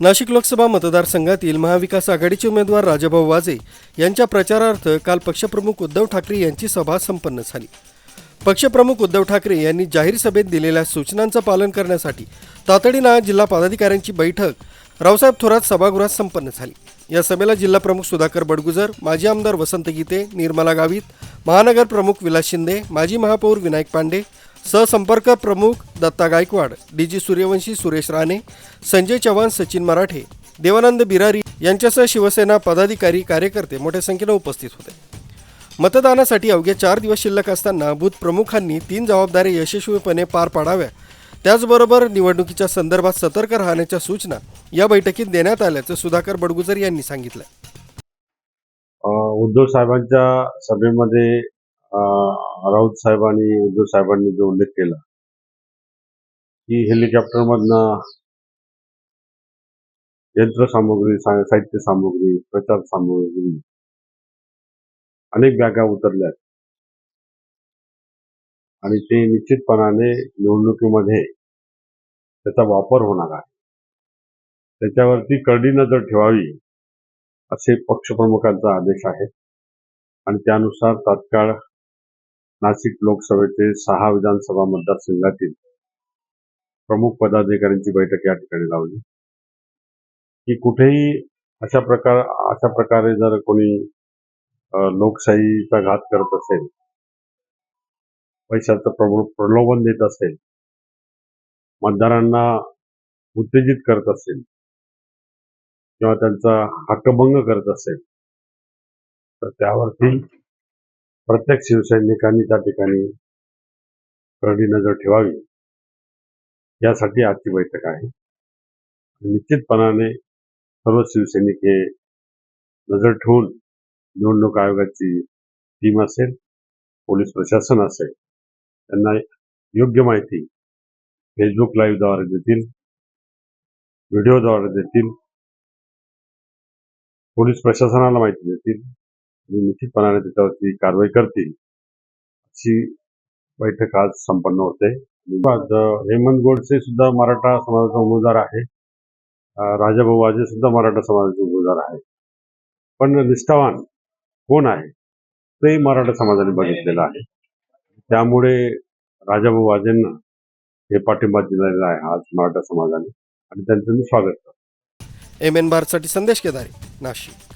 नाशिक लोकसभा मतदारसंघातील महाविकास आघाडीचे उमेदवार राजाभाऊ वाजे यांच्या प्रचारार्थ काल पक्षप्रमुख उद्धव ठाकरे यांची सभा संपन्न झाली. पक्षप्रमुख उद्धव ठाकरे यांनी जाहीर सभेत दिलेल्या सूचनांचं पालन करण्यासाठी तातडीनं जिल्हा पदाधिकाऱ्यांची बैठक रावसाहेब थोरात सभागृहात संपन्न झाली. या सभेला जिल्हा प्रमुख सुधाकर बडगुजर माजी आमदार वसंत गीते निर्मला गावित महानगर प्रमुख विलास शिंदे माजी महापौर विनायक पांडे सहसंपर्क प्रमुख दत्ता गायकवाड डी जी सूर्यवंशी सुरेश राणे संजय चव्हाण सचिन मराठे देवानंद बिरारी यांच्यासह शिवसेना पदाधिकारी कार्यकर्ते मोठ्या संख्येनं उपस्थित होते. मतदानासाठी अवघ्या चार दिवस शिल्लक असताना बूथ प्रमुखांनी तीन जबाबदाऱ्या यशस्वीपणे पार पाडाव्या. त्याचबरोबर निवडणुकीच्या संदर्भात सतर्क राहण्याच्या सूचना या बैठकीत देण्यात आल्याचं सुधाकर बडगुजर यांनी सांगितलं. उद्धव साहेबांच्या सभेमध्ये राऊत साहेबांनी उद्धव साहेबांनी जो उल्लेख केला की हेलिकॉप्टरमधनं यंत्रसामुग्री साहित्य सामुग्री प्रचार सामुग्री अनेक बॅगा उतरल्यात. आणि ते निश्चितपणाने निवडणुकीमध्ये त्याचा वापर होणार आहे. त्याच्यावरती करडी नजर ठेवावी असे पक्षप्रमुखांचा आदेश आहे. आणि त्यानुसार तात्काळ नाशिक लोकसभेचे सहा विधानसभा मतदारसंघातील प्रमुख पदाधिकाऱ्यांची बैठक या ठिकाणी लावली. की कुठेही अशा प्रकार अशा प्रकारे जर कोणी लोकशाहीचा घात करत असेल पैशाचं प्रलोभन देत असेल मतदारांना उत्तेजित करत असेल किंवा त्यांचा हक्कभंग करत असेल तर त्यावरती प्रत्येक शिवसैनिकांनी त्या ठिकाणी करडी नजर ठेवावी. यासाठी आजची बैठक आहे. निश्चितपणाने सर्व शिवसैनिक हे नजर ठेवून निवडणूक आयोगाची टीम असेल पोलीस प्रशासन असेल त्यांना योग्य माहिती फेसबुक लाईव्हद्वारे देतील व्हिडिओद्वारे देतील पोलीस प्रशासनाला माहिती देतील निश्चितपणाने त्याच्यावरती कारवाई करतील. अशी बैठक आज संपन्न होते. हेमंत गोडसे सुद्धा मराठा समाजाचा उमेदवार आहे राजाभाऊ वाजे सुद्धा मराठा समाजाचे उमेदवार आहे पण निष्ठावान कोण आहे ते मराठा समाजाने बघितलेलं आहे. त्यामुळे राजाभाऊ वाजेंना हे पाठिंबा दिलेला आहे आज मराठा समाजाने. आणि त्यांचं मी स्वागत करतो. एम एन बारसाठी संदेश केदारी नाशिक.